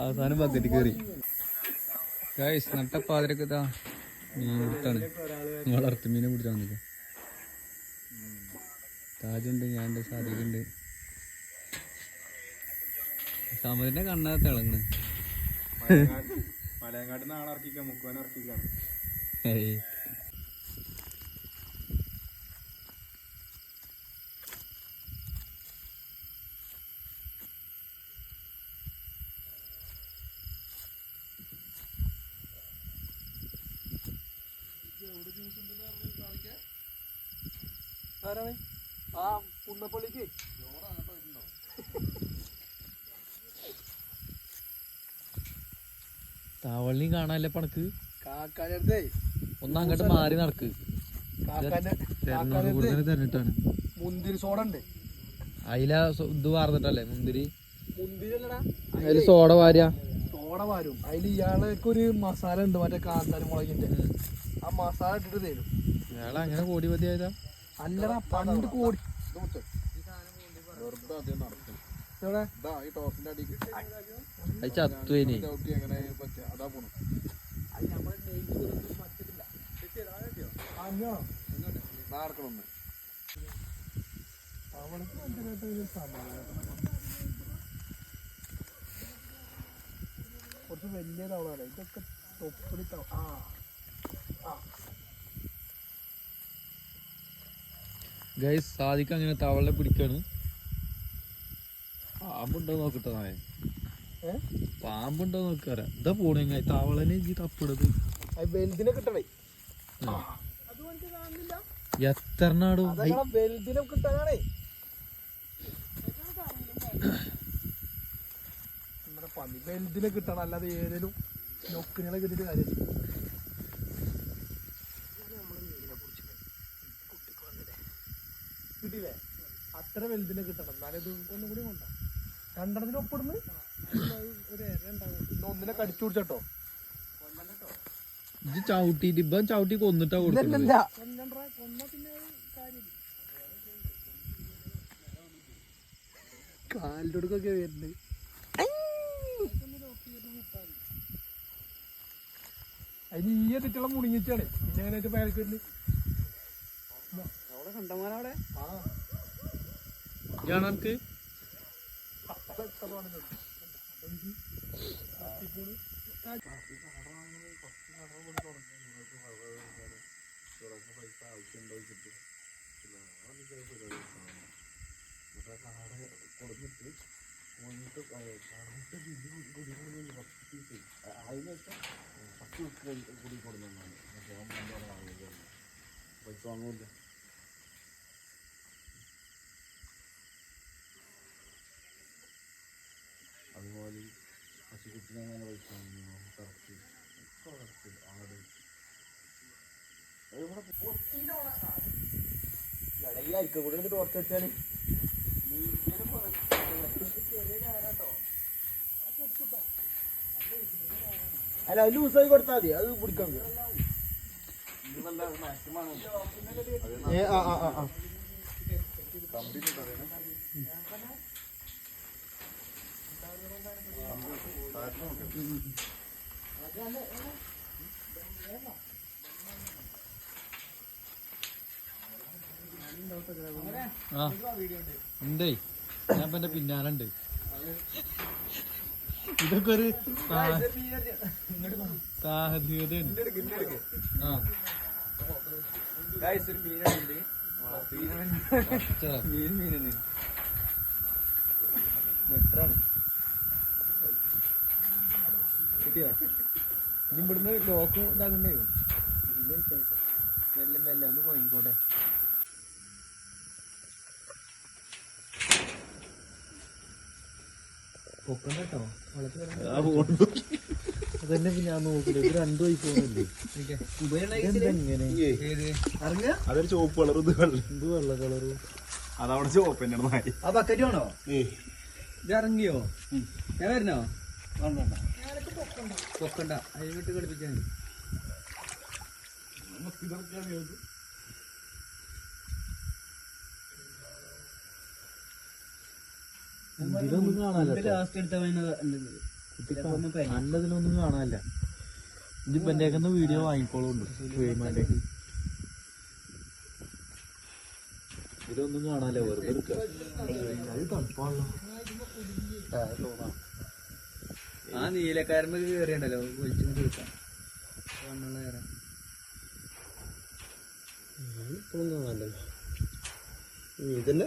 അവസാനം ബക്കറ്റ് കയറി ഗൈസ് നട്ടപ്പാതിരക്ക് ഇതാ മീൻ കൊടുത്താണ് വളർത്ത് മീനെ പിടിച്ചാൽ നിൽക്കാം താജുണ്ട് ഞാനുണ്ട് സാധ്യതയുണ്ട് സമതിന്റെ കണ്ണാ തിളങ്ങണ് മലയങ്ങാട് നാളെ ഇറക്കിക്കാം മുക്കുവാൻ ഇറക്കിക്കാം. ഏയ്. താവളിനി കാണാനല്ലേ പണക്ക്? കാക്കാന്റെ അടുത്തേ ഒന്ന് അങ്ങോട്ട് മാറി നടക്ക്. തെരഞ്ഞിട്ടാണ്. മുന്തിരി സോഡ ഉണ്ട്. അതില ഇത് വാർന്നിട്ടല്ലേ മുന്തിരി? മുന്തിരി അല്ലടാ. അതിൽ സോഡ വാരിയ? സോഡ വാരും. അതിൽ ഇയാൾക്ക് ഒരു മസാല ഉണ്ട് മറ്റേ കാന്താരി മുളകിന്റെ. ആ മസാല ഇട്ടിട്ട് തരും. ഇയാളെ അങ്ങനെ കോടി ആയതാ? അല്ലടാ പണ്ട് കോടി അത് ചത്തു നടക്കും അത് പറ്റുക അതാ പോണു അഞ്ഞാണോ നാർക്കണൊന്ന് ഭയങ്കരമായിട്ട് ഒരു സമാധാനം. കുറച്ച് വലിയ തവളാണ് ഇതൊക്കെ തൊപ്പടി തവ ആ ഗൈസ് സാദിക്ക് അങ്ങനെ തവളെ പിടിക്കാണ്. പാമ്പുണ്ടോ നോക്കട്ടെ നായ. ഏ? പാമ്പുണ്ടോ നോക്കാറ ഇതാ പോണെങ്ങ താവളനെ ഈ തപ്പിടത് വലുതിനെ കിട്ടണേ. എത്രനാടോ വലുതിനെ നമ്മുടെ പന്നി വലുതിനെ കിട്ടണം അല്ലാതെ ഏതേലും നൊക്കിനെ കിട്ടിയിട്ട് കാര്യമില്ല. കിട്ടിയില്ലേ? അത്ര വലുതിനെ കിട്ടണം. എന്നാലും ഇത് ഒന്നും കൂടി കൊണ്ട രണ്ടെണ്ണത്തിന് ഒപ്പിടുന്നു ഒന്നിനെ കടിച്ചു പിടിച്ചോ ഇത് ചവിട്ടിട്ട് ഇപ്പം ചവിട്ടി കൊന്നിട്ടാ കൊടുക്കുന്നത് കാലിന്റെ അടുക്കൊക്കെ വരുന്നുണ്ട് അതിന് ഈ തെറ്റുള്ള മുടിങ്ങിച്ചാണ് പിന്നെ എങ്ങനെ പേരക്ക് വരുന്നത് അവിടെ കണ്ടമാനവിടെ ആ ഇതാണ് എനിക്ക് അപ്പൊ എത്ര തോന്നുന്നുണ്ട്? അപ്പൊ ഇത് തട്ടിപ്പോണ്. അതുപോലെ അല്ല അത് ലൂസായി കൊടുത്താൽ മതി. അത് പിടിക്കാൻ ഏ ആ ആ ആ. ആ. ഉണ്ടേ. ഞാൻ എന്റെ പിന്നാലുണ്ട് ഇതൊക്കെ ഒരു സാഹചര്യതയാണ് ആ ഒരു മീനുണ്ട് മീൻ കിട്ടിയോ? ഇനി ഇവിടുന്ന് ലോക്ക് ഇതാകണ്ടേ മെല്ലെ മെല്ലെ ഒന്ന് പോയിക്കോട്ടെ. പൊക്കണ്ട അതന്നെ പിന്നെ ഞാൻ നോക്കില്ല ഇത് രണ്ടു ആയി പോകുന്നില്ലേ ഇതെങ്ങനെ അതൊരു ചുവപ്പ് കളർ ഇത് വെള്ളം എന്ത് വെള്ള കളറ്? അതവിടെ ചുവപ്പ് തന്നെയാണ് നായി ആ ബക്കറ്റ് വേണോ? ഇത് ഇറങ്ങിയോ? ഞാൻ വരണോ? വേണ്ട പൊക്കണ്ട. അതിലോട്ട് കളിപ്പിച്ചാൽ ഇതൊന്നും കാണാല്ലോ ലാസ്റ്റ് എടുത്ത നല്ലതിലൊന്നും കാണാനില്ല. ഇതിപ്പോ എന്റെ വീഡിയോ വാങ്ങിക്കോളുണ്ട് ഇതൊന്നും കാണാനില്ല വെറുതെ തണുപ്പാണല്ലോ. ആ നീലക്കാരമ്പ് കേറിയുണ്ടല്ലോ ഒഴിച്ചും കൊടുക്കാം മണ്ണുള്ള കയറാം ഇപ്പോഴും കാണാനല്ലോ. ഇതന്നെ.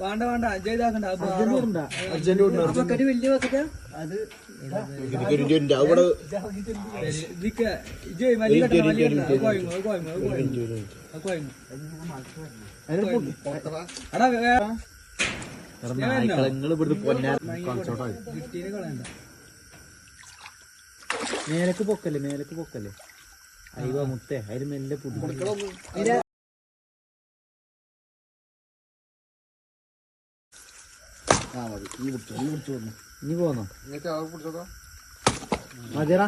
വേണ്ട വേണ്ട അജയ് ഇതാക്കണ്ട വലിയ ബക്കറ്റാ അത് കോയങ്ങും. അത് കോയങ്ങും. എടാ, വേ- നായ്ക്കളങ്ങൾ ഇവിടുന്ന് പൊന്നാ കിട്ടീനെ കളയണ്ട മേലക്ക് പൊക്കല്ലേ മേലക്ക് പൊക്കല്ലേ അയ്യോ മുത്തേ അതിന് മെല്ലെ പുടി ഇനി പോന്നോ? മതിയടാ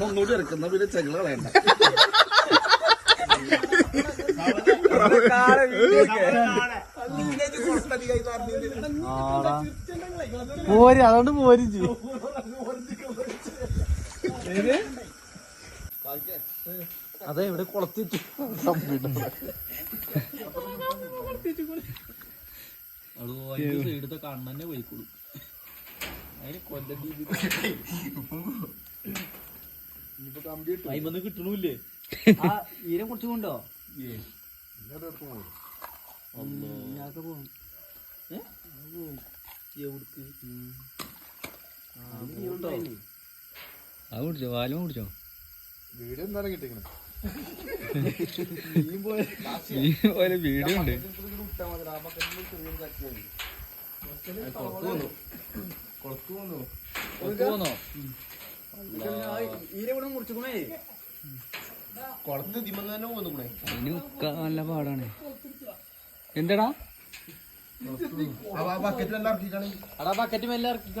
ഒന്നുകൂടി ഇറക്കുന്ന പിന്നെ ചെങ്ങള കളയണ്ട. പോര് അതുകൊണ്ട് പോരും ചെയ്യും. അതെ ഇവിടെ കൊളത്തിച്ചു സൈഡത്തെ കണ്ണന്നെ പോയിക്കോളൂ. അതിന് കൊല്ലത്തി അയിമന്ന് കിട്ടണില്ലേ? ആ ഈരം കുറച്ച് കൊണ്ടോ? അത് കുടിച്ചോ പാലും കുടിച്ചോ? ഈ പോലെ വീഡിയോ ഉണ്ട് അതിന് ഒക്കെ നല്ല പാടാണ് എന്താടാ അടാ ബക്കറ്റ് എല്ലാം ഇറക്കിക്ക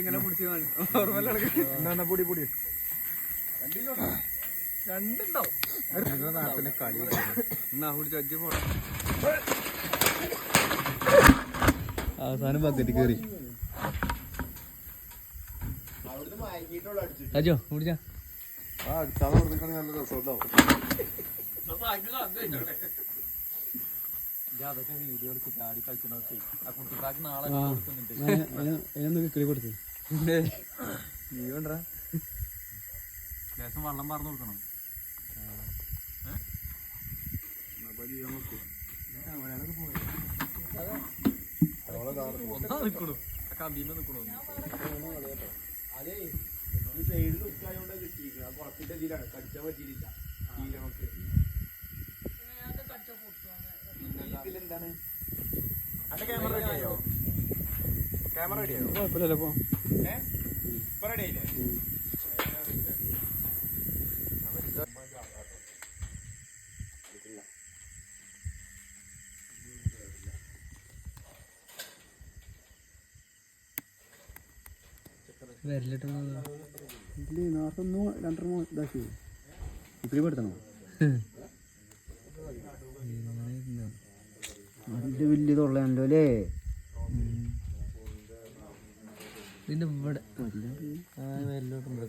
ഇങ്ങനെ പിടിച്ച് ഓർമ്മല്ല നാട്ടിലെ കളി. എന്നാ കുടിച്ച് അജ്ജ് പോടാ അവസാനം ബക്കറ്റ് കയറി അജോ കുടിച്ചാ അതൊക്കെ വീഡിയോ എടുത്ത് ചാടി കളിക്കണൊക്കെ ആ കുട്ടിക്കാക്ക് നാളെ കൊടുക്കുന്നുണ്ട്. അതിനൊന്ന് കിളി കൊടുത്തു. നീ കൊണ്ടാ ലേശം വെള്ളം പറഞ്ഞു കൊടുക്കണം. ഒന്നാ നിക്കണു. കമ്പീമ നിക്കണു കുഴപ്പമില്ലല്ലോ പോ. വരലിട്ടോ നല്ല വലിയ തൊള്ളയാണല്ലോ അല്ലേ? ഇതിന്റെ ഇവിടെ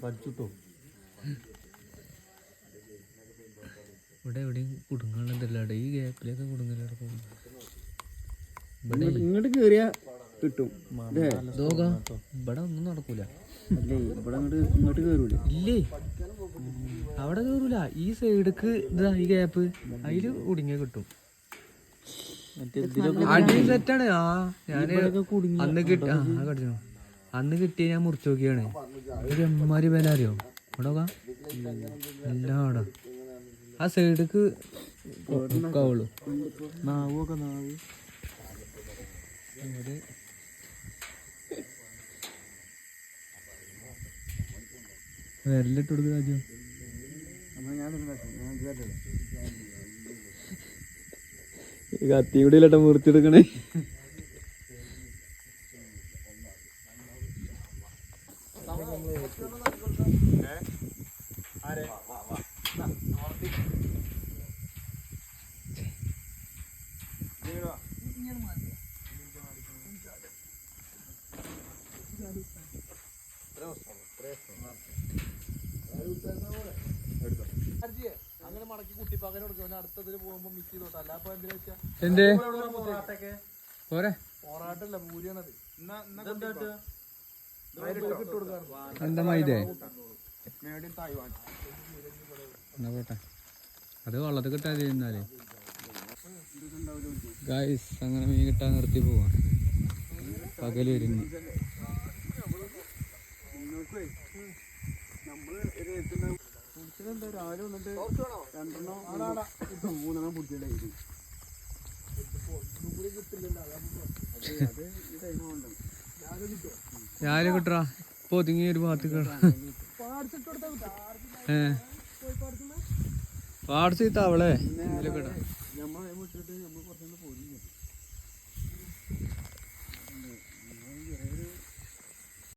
കടിച്ചിട്ടോ ഇവിടെ എവിടെയും കുടുങ്ങാനുള്ളതല്ല ഈ ഗ്യാപ്പിലൊക്കെ ഇവിടെ ഇങ്ങോട്ട് കേറിയ കിട്ടും. ഇവിടെ ഒന്നും നടക്കൂല. ഇല്ലേ? അവിടെ കേറൂല. ഈ സൈഡ്ക്ക് ഇതാ ഈ ഗ്യാപ്പ്. അതിൽ കുടുങ്ങിയ കിട്ടും. അടി സെറ്റാണ് ആ ഞാൻ കുടുങ്ങി. അന്ന് കിട്ടാ. കടിച്ചു. അന്ന് കിട്ടിയ ഞാൻ മുറിച്ചു നോക്കിയാണ്. ഒരു എമ്മാരി വില അറിയോ? ഇവിടെ എല്ലാം അവിടെ. ആ സൈഡക്ക് കാവുള്ളൂ നാവൊക്കെ നാവ്. വിരലിട്ട് കൊടുക്കുക കത്തി കൂടി ഇല്ലട്ടെ മുറിച്ചെടുക്കണേ. അങ്ങനെ മടക്കി കുട്ടി പകരം കൊടുക്കും അടുത്തതിൽ പോകുമ്പോ മിക്സ് ചെയ്തോട്ടെ അല്ല അപ്പൊ എന്തിനാ വെച്ചാ എന്തേ പോരെ പോറാട്ടല്ല പൂരിയാണത് എന്താ മൈദേ എന്നാ പോട്ടെ. അത് വള്ളത്തിൽ ചെയ്യുന്നാലേ ഗായ്സ് അങ്ങനെ മീൻ കിട്ടാൻ നിർത്തി പോവാ. പകൽ വരുന്നു. രാവിലെ വന്നിട്ട് മൂന്നെണ്ണം ഇപ്പൊ ഒതുങ്ങി ഒരു ഭാഗത്ത് ഏ. പാടിച്ച് അവളെ ഇടാം. നമ്മൾ വിട്ടിട്ട് നമ്മൾ കുറച്ചുകൂടി